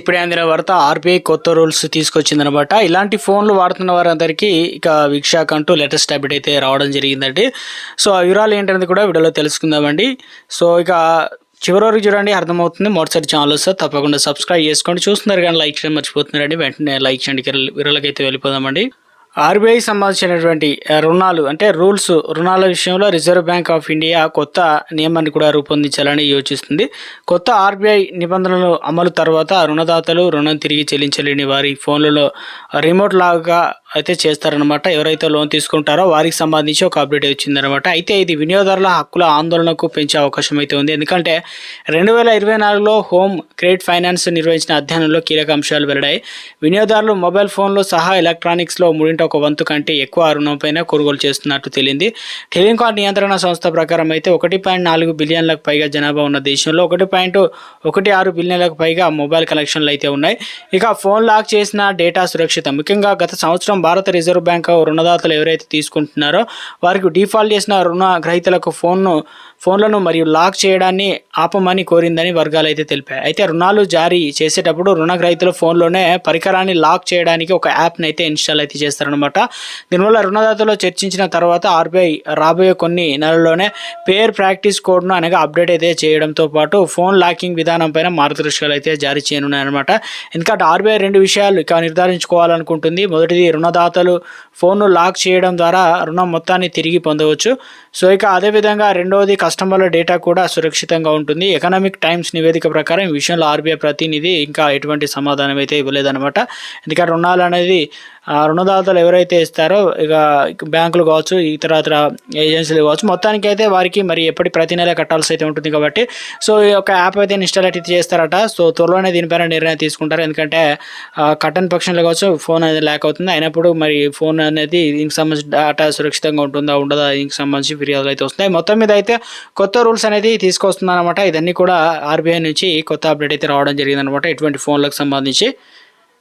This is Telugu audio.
ఇప్పుడే అందిన వార్త ఆర్బీఐ కొత్త రూల్స్ తీసుకొచ్చిందనమాట. ఇలాంటి ఫోన్లు వాడుతున్న వారందరికీ ఇక విక్షాక్ అంటూ లేటెస్ట్ అప్డేట్ అయితే రావడం జరిగిందండి. సో ఆ వివరాలు ఏంటనేది కూడా వీడియోలో తెలుసుకుందామండి. సో ఇక చివరి వరకు చూడండి అర్థమవుతుంది. మొదటిసారి ఛానల్ వస్తే తప్పకుండా సబ్స్క్రైబ్ చేసుకోండి. చూస్తున్నారు కానీ లైక్ చేయడం మర్చిపోతున్నారండి. వెంటనే లైక్ చేయండి. ఇక అయితే వెళ్ళిపోదామండి. ఆర్బీఐ సంబంధించినటువంటి రుణాలు అంటే రూల్స్ రుణాల విషయంలో రిజర్వ్ బ్యాంక్ ఆఫ్ ఇండియా కొత్త నియమాన్ని కూడా రూపొందించాలని యోచిస్తుంది. కొత్త ఆర్బీఐ నిబంధనలు అమలు తర్వాత రుణదాతలు రుణం తిరిగి చెల్లించలేని వారి ఫోన్లలో రిమోట్ లాగా అయితే చేస్తారనమాట ఎవరైతే లోన్ తీసుకుంటారో వారికి సంబంధించి ఒక అప్డేట్ వచ్చిందనమాట అయితే ఇది వినియోగదారుల హక్కుల ఆందోళనకు పెంచే అవకాశం అయితే ఉంది. ఎందుకంటే రెండు వేల ఇరవై నాలుగులో హోమ్ క్రెడిట్ ఫైనాన్స్ నిర్వహించిన అధ్యయనంలో కీలక అంశాలు వెల్లడాయి. వినియోగదారులు మొబైల్ ఫోన్లు సహా ఎలక్ట్రానిక్స్లో మూడింట ఒక వంతు కంటే ఎక్కువ రుణంపైన కొనుగోలు చేస్తున్నట్టు తేలింది. టెలికాన్ నియంత్రణ సంస్థ ప్రకారం అయితే ఒకటి పాయింట్ నాలుగు బిలియన్లకు పైగా జనాభా ఉన్న దేశంలో ఒకటి పాయింట్ ఒకటి ఆరు బిలియన్లకు పైగా మొబైల్ కనెక్షన్లు అయితే ఉన్నాయి. ఇక ఫోన్ లాక్ చేసిన డేటా సురక్షితం. ముఖ్యంగా గత సంవత్సరం భారత రిజర్వ్ బ్యాంక్ రుణదాతలు ఎవరైతే తీసుకుంటున్నారో వారికి డిఫాల్ట్ చేసిన రుణ గ్రహీతలకు ఫోన్ను ఫోన్లను మరియు లాక్ చేయడాన్ని ఆపమని కోరిందని వర్గాలు అయితే తెలిపాయి. అయితే రుణాలు జారీ చేసేటప్పుడు రుణగ్రహీతల ఫోన్లోనే పరికరాన్ని లాక్ చేయడానికి ఒక యాప్ని అయితే ఇన్స్టాల్ అయితే చేస్తారు చేస్తారనమాట దీనివల్ల రుణదాతలు చర్చించిన తర్వాత ఆర్బీఐ రాబోయే కొన్ని నెలల్లోనే పేర్ ప్రాక్టీస్ కోడ్ను అనగా అప్డేట్ అయితే చేయడంతో పాటు ఫోన్ లాకింగ్ విధానం పైన మార్గదర్శకాలు అయితే జారీ చేయనున్నాయన్నమాట. ఎందుకంటే ఆర్బీఐ రెండు విషయాలు ఇక నిర్ధారించుకోవాలనుకుంటుంది. మొదటిది రుణదాతలు ఫోన్ను లాక్ చేయడం ద్వారా రుణం మొత్తాన్ని తిరిగి పొందవచ్చు. సో ఇక అదేవిధంగా రెండవది కస్టమర్ల డేటా కూడా సురక్షితంగా ఉంటుంది. ఎకనామిక్ టైమ్స్ నివేదిక ప్రకారం ఈ విషయంలో ఆర్బీఐ ప్రతినిధి ఇంకా ఎటువంటి సమాధానం అయితే ఇవ్వలేదన్నమాట. ఎందుకంటే రుణాలు అనేది రుణదాతలు ఎవరైతే ఇస్తారో ఇక బ్యాంకులు కావచ్చు ఇతర ఇతర ఏజెన్సీలు కావచ్చు మొత్తానికి అయితే వారికి మరి ఎప్పటి ప్రతి నెల కట్టాల్సి అయితే ఉంటుంది కాబట్టి సో ఈ యొక్క యాప్ అయితే ఇన్స్టాల్ అయితే చేస్తారట. సో త్వరలోనే దీనిపైన నిర్ణయం తీసుకుంటారు. ఎందుకంటే కట్టని పక్షంలో కావచ్చు ఫోన్ అనేది ల్యాక్ అవుతుంది. అయినప్పుడు మరి ఫోన్ అనేది దీనికి సంబంధించి డేటా సురక్షితంగా ఉంటుందా ఉండదా దీనికి సంబంధించి ఫిర్యాదులు అయితే వస్తున్నాయి. మొత్తం మీద అయితే కొత్త రూల్స్ అనేది తీసుకొస్తుందన్నమాట ఇదన్నీ కూడా ఆర్బీఐ నుంచి కొత్త అప్డేట్ అయితే రావడం జరిగింది అనమాట ఇటువంటి ఫోన్లకు సంబంధించి